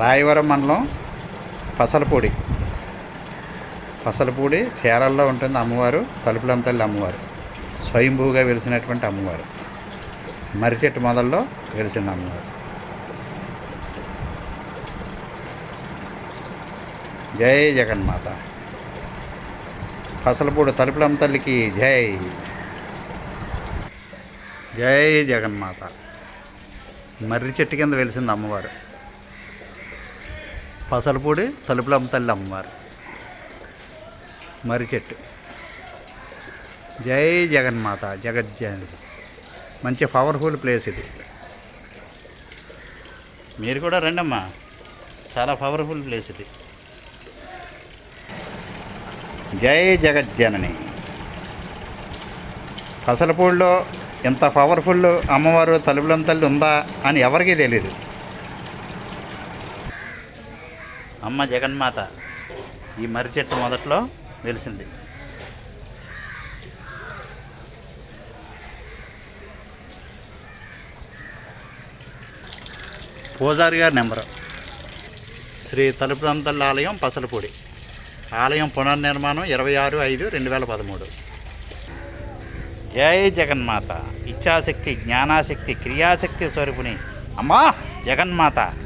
రాయవరం మండలం పసలపూడి. పసలపూడి చీరల్లో ఉంటుంది అమ్మవారు తలుపులం తల్లి అమ్మవారు. స్వయంభూగా వెలిసినటువంటి అమ్మవారు. మర్రి చెట్టు మొదల్లో వెలిసిన అమ్మవారు. జై జగన్మాత. పసలపూడి తలుపులం తల్లికి జై. జై జగన్మాత. మర్రి చెట్టు కింద వెలిసింది అమ్మవారు. పసలపూడి తలుపులమ్మ తల్లి అమ్మవారు. మర్రి చెట్టు జై జగన్మాత జగజ్జన మంచి పవర్ఫుల్ ప్లేస్ ఇది. మీరు కూడా రండమ్మా. చాలా పవర్ఫుల్ ప్లేస్ ఇది. జై జగజ్జనని. పసలపూడిలో ఇంత పవర్ఫుల్ అమ్మవారు తలుపులం తల్లి ఉందా అని ఎవరికీ తెలియదు అమ్మ జగన్మాత ఈ మర్రి చెట్టు మొదట్లో వెలిసింది. పూజారి గారి నెంబరు. శ్రీ తలుపులంతల్లి ఆలయం పసలపూడి. ఆలయం పునర్నిర్మాణం ఇరవై ఆరు ఐదు రెండు వేల పదమూడు. జై జగన్మాత. ఇచ్ఛాశక్తి జ్ఞానాశక్తి క్రియాశక్తి స్వరూపుని అమ్మా జగన్మాత.